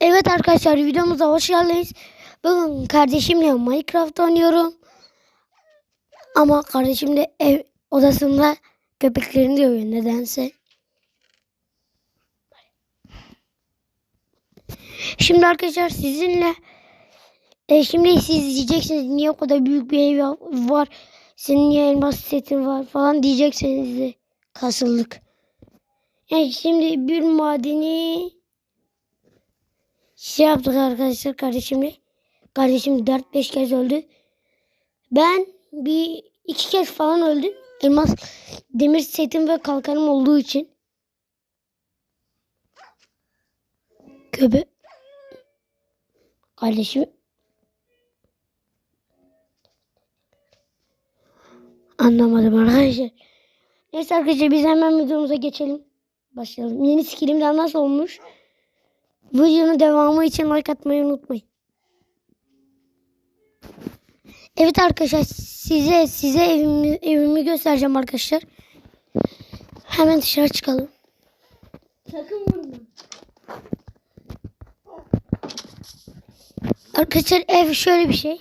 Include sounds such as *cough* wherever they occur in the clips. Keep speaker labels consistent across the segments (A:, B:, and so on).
A: Evet arkadaşlar videomuza hoş geldiniz. Bugün kardeşimle Minecraft oynuyorum. Ama kardeşim de ev odasında köpeklerini dövüyor nedense. Şimdi arkadaşlar sizinle e, şimdi siz diyeceksiniz niye o kadar büyük bir ev var. Senin niye elmas setin var falan diyeceksiniz de kasıldık. Yani şimdi bir madeni şey yaptık arkadaşlar kardeşimle. Kardeşim 4-5 kez öldü. Ben bir iki kez falan öldüm. Elmas demir setim ve kalkanım olduğu için. Köpe kardeşim anlamadım arkadaşlar. Neyse arkadaşlar biz hemen videomuza geçelim. Başlayalım. Yeni skillimden nasıl olmuş? Videonun devamı için like atmayı unutmayın. Evet arkadaşlar size size evimi, evimi göstereceğim arkadaşlar. Hemen dışarı çıkalım.
B: Sakın vurma.
A: Arkadaşlar ev şöyle bir şey.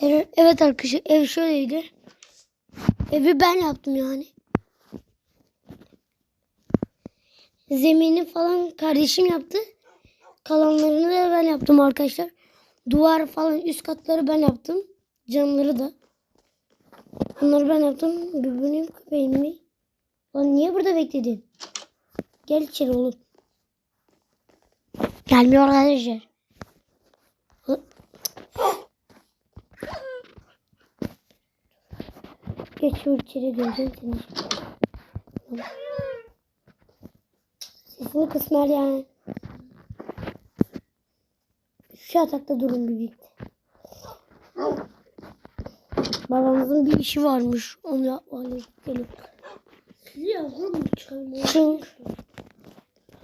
A: Evet, arkadaşlar ev şöyleydi. Evi ben yaptım yani. Zemini falan kardeşim yaptı. Kalanlarını da ben yaptım arkadaşlar. Duvar falan üst katları ben yaptım. Camları da. Bunları ben yaptım. Benim köpeğim mi? Lan niye burada bekledin? Gel içeri oğlum. Gelmiyor arkadaşlar. Geç şu içeri döneceğim seni. Sesini kısmer yani. Şu yatakta durun bir birlikte. Babamızın bir işi varmış. Onu yapmalıyız.
B: Mı çıkarmaya?
A: Çünkü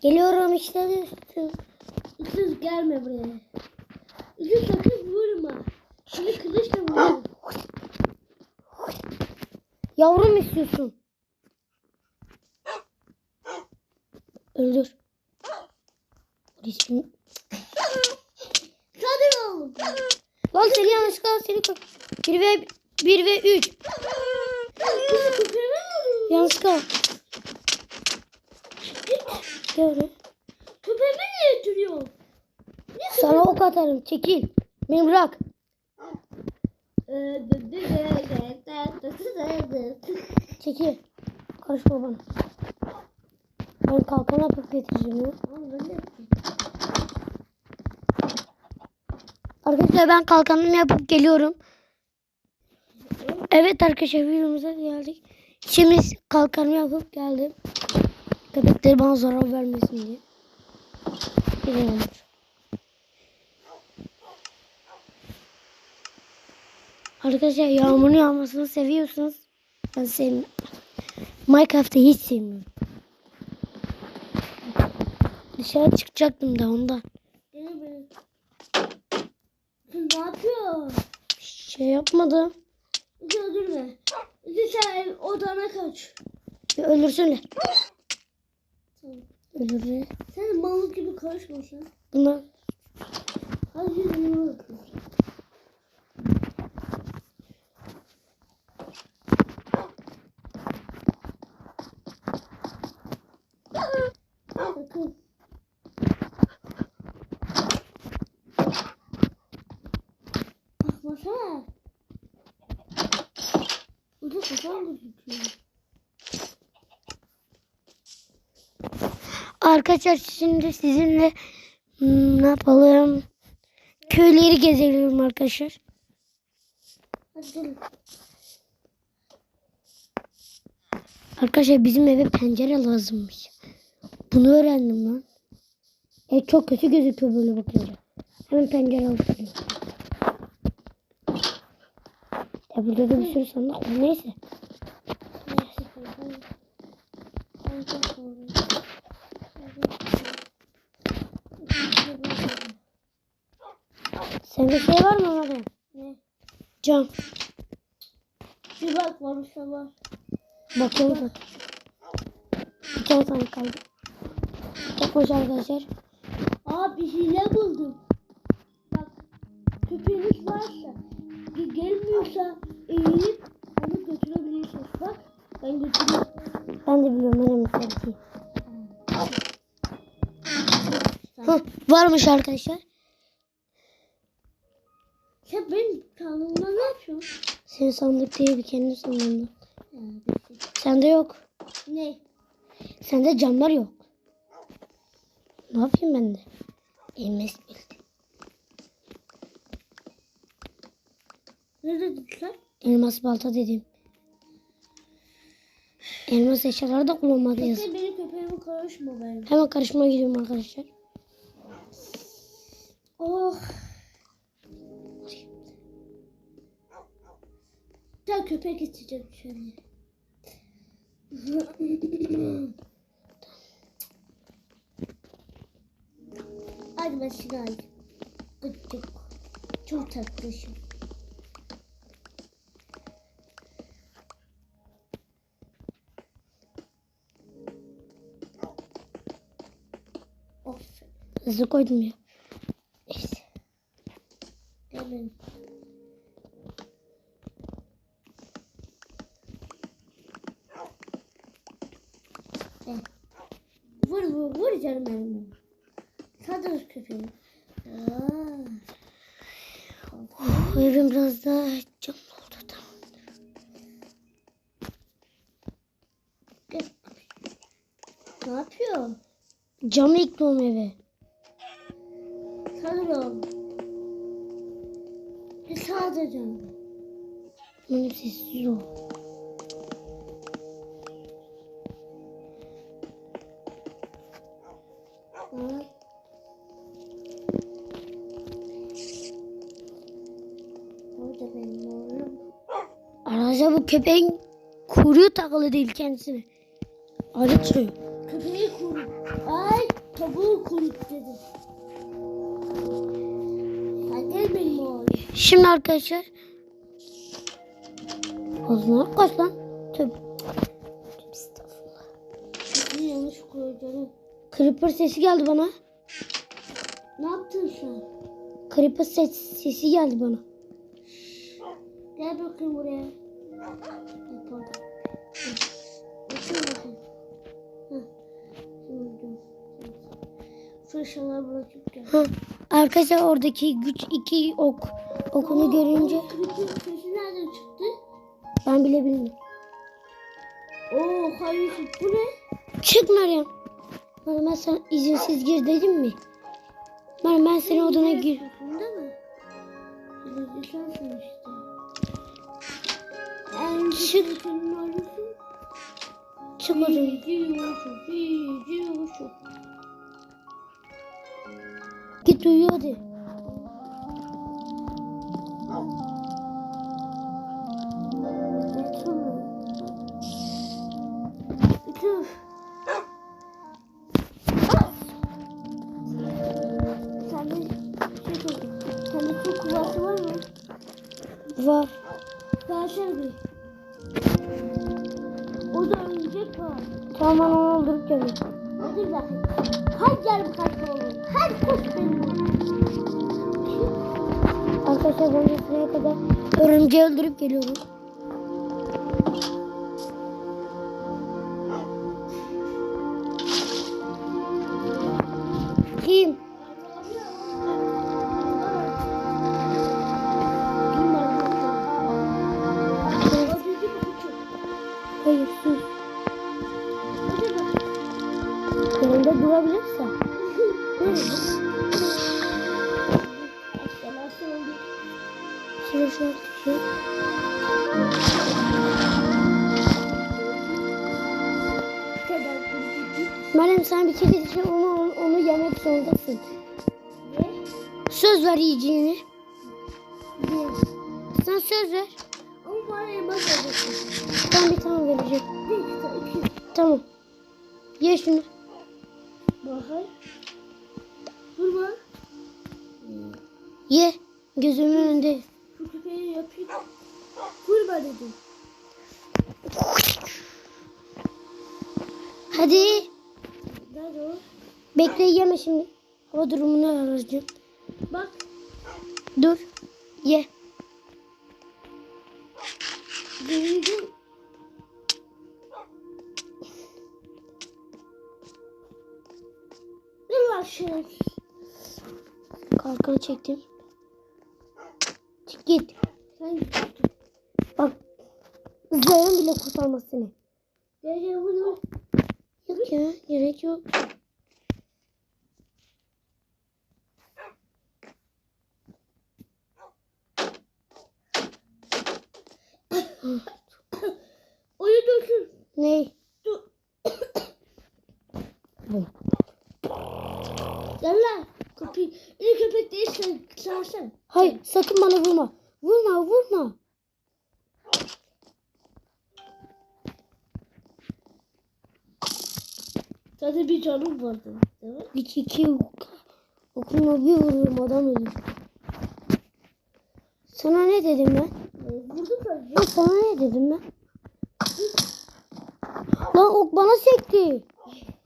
A: geliyorum işte düştüm.
B: Siz gelme buraya. Sizi sakın vurma. Şimdi kılıçla vurma.
A: Yavrum istiyorsun. Öldür. Riskin.
B: Hadi oğlum.
A: Lan seni yanlışlıkla seni kır. 1 ve 1 ve 3.
B: Bizi köpeğime vurun.
A: Yanlışlıkla. Gel oraya.
B: Köpeğime niye götürüyor?
A: Sana ok atarım. Çekil. Beni bırak. Çekil. Karışma bana. Ben kalkan yapıp getireceğim. Arkadaşlar ben kalkanımı yapıp geliyorum. Evet arkadaşlar videomuza geldik. Şimdi kalkanımı yapıp geldim. Köpekler bana zarar vermesin diye. Güzel Arkadaşlar yağmurun yağmasını seviyorsunuz. Ben sevmiyorum. Minecraft'ı hiç sevmiyorum. Dışarı çıkacaktım da ondan.
B: Ne yapıyorsun?
A: Şey yapmadım.
B: Bizi öldürme. Bizi sen odana kaç.
A: Bir ölürsünler. Ölür.
B: Sen de mallık gibi karışma sen.
A: Bunlar
B: Hadi yüzünü bak. Sakın. Bakmasana. Burada kafam gözüküyor.
A: Arkadaşlar şimdi sizinle hmm, ne yapalım? Köyleri gezelim arkadaşlar.
B: Hadi.
A: Arkadaşlar bizim eve pencere lazımmış. Bunu öğrendim lan. E çok kötü gözüküyor böyle bakınca. Hemen pencere avuçluyor. Ya burada da bir sürü sandık var. Neyse. Sende şey var mı abi?
B: Ne?
A: Cam.
B: Bir bak varsa var.
A: Şey Bakalım. Bak. Bir tane kaldı. Yapmış arkadaşlar.
B: Aa bir hile buldum. Bak köpeğiniz varsa ge- gelmiyorsa eğilip onu götürebilirsiniz. Bak ben götürüyorum.
A: Ben de biliyorum Meryem belki. Hah, varmış arkadaşlar.
B: Sen benim kanalımda ne yapıyorsun?
A: Senin sandık değil bir kendi
B: bir şey.
A: Sende yok.
B: Ne?
A: Sende camlar yok. Ne yapayım ben de? Elmes bildi.
B: Ne dedin sen?
A: Elmas balta dedim. Elmas eşyaları da kullanmalıyız.
B: Sen benim köpeğime karışma ben.
A: Hemen karışmaya gidiyorum arkadaşlar.
B: Oh. Sen köpek isteyeceğim şöyle. *clears throat* Hadi ben seni alayım. Gıcık. Çok tatlısın. Of.
A: Hızlı koydum ya. Neyse.
B: Gel benim. Gel. Vur vur vur canım benim. Sadır köpeğim. Aa.
A: Bu evim biraz daha cam oldu. Tamam.
B: Gel. Ne yapıyor?
A: Camı yıkıyorum eve.
B: Bir sadır canım.
A: Benim sessiz ol.
B: Oğlum.
A: Arkadaşlar bu köpeğin kuyruğu takılı değil kendisine. Alet çıkıyor.
B: Köpeği kurut. Ay tavuğu kurut dedi. Ha gel benim oğlum.
A: Şimdi arkadaşlar. Ağzına kaç lan. Tövbe. Tövbe estağfurullah.
B: Yanlış koyacağım.
A: Creeper sesi geldi bana.
B: Ne yaptın sen?
A: Creeper ses, sesi geldi bana.
B: Gel bakayım buraya. Yapalım. Fırçaları bırakıp gel.
A: Arkadaşlar oradaki güç iki ok. Okunu görünce
B: O kripin sesi nereden çıktı?
A: ben bile bilmiyorum.
B: Oo hayır bu ne?
A: Çık Meryem. Meryem ben sana izinsiz gir dedim mi? Meryem ben senin odana gir.
B: Mi? Şimdi sensin işte. En arıyorsun.
A: Çık odana. Git uyu hadi. De sıraya kadar örümceği öldürüp geliyorum. Düşüyor. Meryem sen bir kere düşün onu, onu, onu yemek zorundasın. Söz ver yiyeceğini. Sen söz ver. Ben bir tane vereceğim. Tamam. Ye şunu. Ye. Gözümün önünde.
B: Yapayım. Vurma dedim.
A: Hadi.
B: Nerede o?
A: Bekle yeme şimdi. Hava durumunu arayacağım.
B: Bak.
A: Dur. Ye.
B: Denedim. Allah şerefsiz.
A: Kalkanı çektim. Çık git.
B: Sen.
A: Bak. Zırhın bile kurtarmaz seni.
B: Vur vur.
A: Yok ya. Gerek yok.
B: Oyu dökün.
A: Ne?
B: Dur. Gel lan. Köpek. İyi köpek değilsen çağırsana.
A: Hayır sakın bana vurma. Vurma vurma.
B: Zaten bir canım vardı. Değil mi?
A: İki iki okumla bir vururum adam ölür. Sana ne dedim ben?
B: Ee, Vurdum sadece.
A: Sana ne dedim ben? Lan ok bana sekti.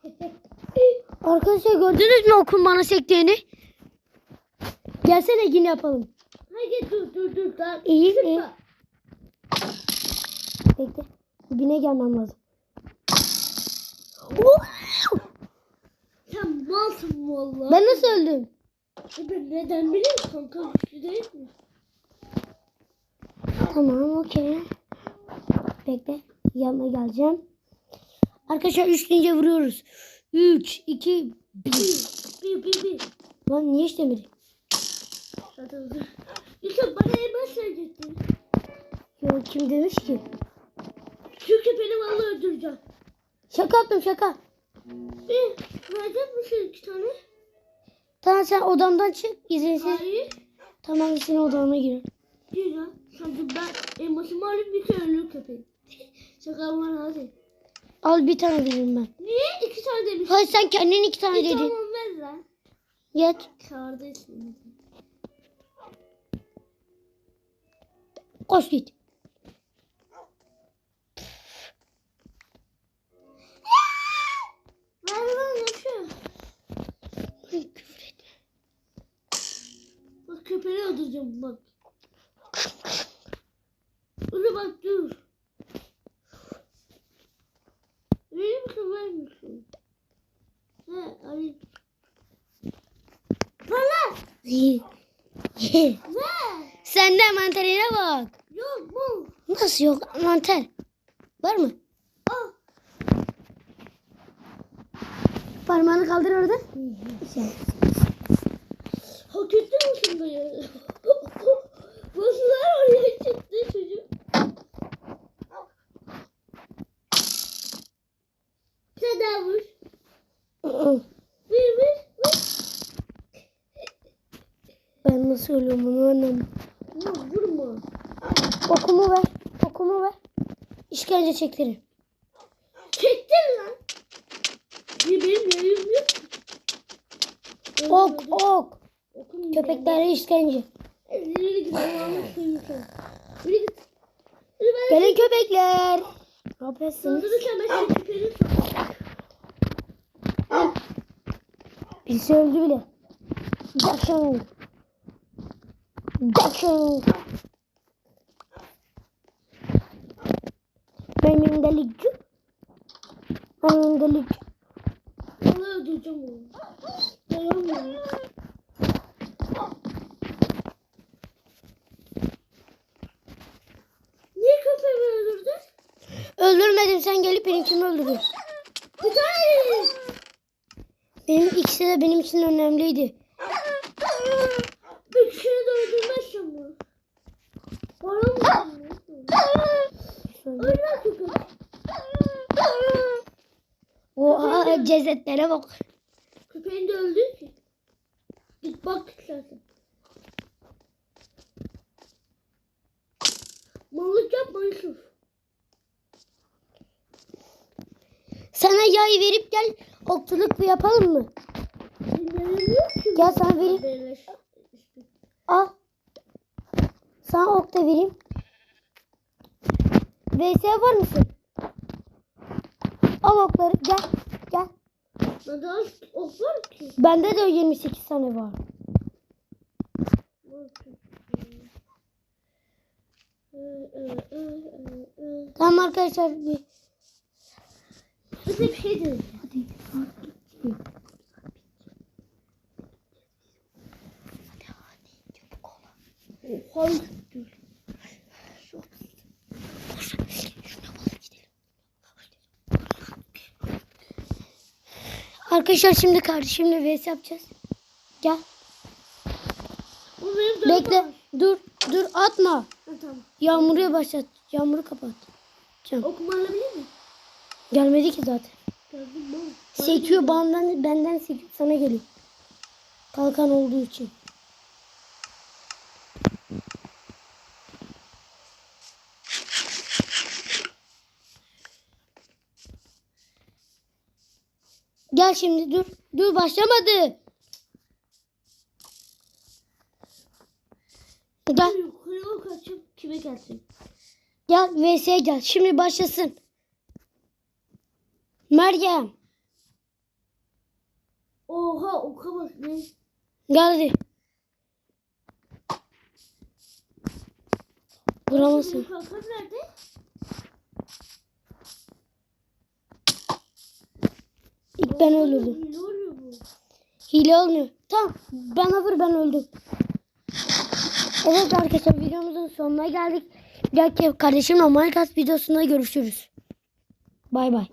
A: *laughs* Arkadaşlar gördünüz mü okun bana sektiğini? Gelsene yine yapalım.
B: Dur dur. Daha
A: İyi,
B: sıkma.
A: iyi. Bekle. Dibine gelmem lazım.
B: Sen malsın valla.
A: Ben nasıl öldüm?
B: Ben neden biliyorum kanka güçlü değil mi?
A: Tamam okey. Bekle. Yanına geleceğim. Arkadaşlar üç deyince vuruyoruz. 3, 2, 1.
B: Bir bir bir.
A: Lan niye işlemedi?
B: Zaten dur. Yusuf bana elmas verecektin.
A: Yok kim demiş ki?
B: Çünkü beni valla öldüreceğim.
A: Şaka yaptım şaka.
B: Bir verecek misin iki tane?
A: Tamam sen odamdan çık izinsiz.
B: Hayır.
A: Tamam senin odana gir.
B: Güzel. Sadece ben elmasımı alayım bir tane ölür köpeğim. *laughs* Şaka var hadi.
A: Al bir tane veririm ben.
B: Niye iki tane demiş?
A: Hayır sen kendin iki tane
B: Bir
A: dedin.
B: tamam ver lan.
A: Yat.
B: Kardeşim.
A: Koş git.
B: Köpeği öldüreceğim bak. Dur bak dur. Misin ver misin? He alayım. *laughs* Ver.
A: sen de mantarine bak. Nasıl yok mantar? Var mı?
B: Al.
A: Parmağını kaldır orada. Sen.
B: Hak ettin mi şimdi ya? Nasıllar oraya çıktı çocuk? Sen daha vur. Bir bir vur.
A: Ben nasıl ölüyorum bunu anlamadım.
B: Vur vurma.
A: Okumu ver. Okumu ver. İşkence çektirin.
B: Çektin lan. Bir benim yayım yok.
A: Ok ok.
B: Okum
A: Köpeklere işkence.
B: Yürü git Allah'ını seviyorsan. Yürü git. Yürü ben.
A: Gelin köpekler. Ne yapıyorsunuz?
B: Saldırırken ben köpeğini.
A: Birisi öldü bile. Jackson. Jackson. Benim delikçi. Benim delikçi.
B: Vallahi öldüreceğim onu. Dayanmıyor. Niye köpeğimi öldürdün?
A: Öldürmedim sen gelip benimkini öldürdün.
B: Bir tane.
A: Benim ikisi de benim için önemliydi.
B: Bir kişiyi de öldürmezsem bu. Bana mı?
A: Şöyle.
B: Öl lan köpek.
A: O aa, cesetlere bak.
B: Köpeğin de öldü ki. Git bak istersen. Mallık yapma Yusuf.
A: Sana yay verip gel okçuluk bir yapalım mı? Gel sana vereyim. Al. Sana ok da vereyim. VS var mısın? Al okları gel.
B: Neden ok var ki?
A: Bende de 28 tane var. Tamam arkadaşlar. bir-
B: Size bir şey diyeceğim. Oha.
A: Arkadaşlar şimdi kardeşimle VS yapacağız. Gel.
B: Bu benim canım
A: Bekle.
B: var.
A: Dur. Dur atma.
B: Ha, tamam.
A: Yağmuru başlat. Yağmuru kapat. Can.
B: Okuma alabilir mi?
A: Gelmedi ki zaten.
B: Mü?
A: Sekiyor benden, benden sekiyor sana geliyor. Kalkan olduğu için. Gel şimdi dur. Dur başlamadı. Gel.
B: Yukarı ok açıp kime gelsin?
A: Gel VS'ye gel. Şimdi başlasın. Meryem.
B: Oha oka bak ne?
A: Gel hadi. Vuramazsın.
B: Kalkan nerede?
A: İlk ben öldürdüm. Hile olmuyor. Tamam. Bana vur ben öldüm. Evet arkadaşlar videomuzun sonuna geldik. Dahaki kardeşimle Minecraft videosunda görüşürüz. Bay bay.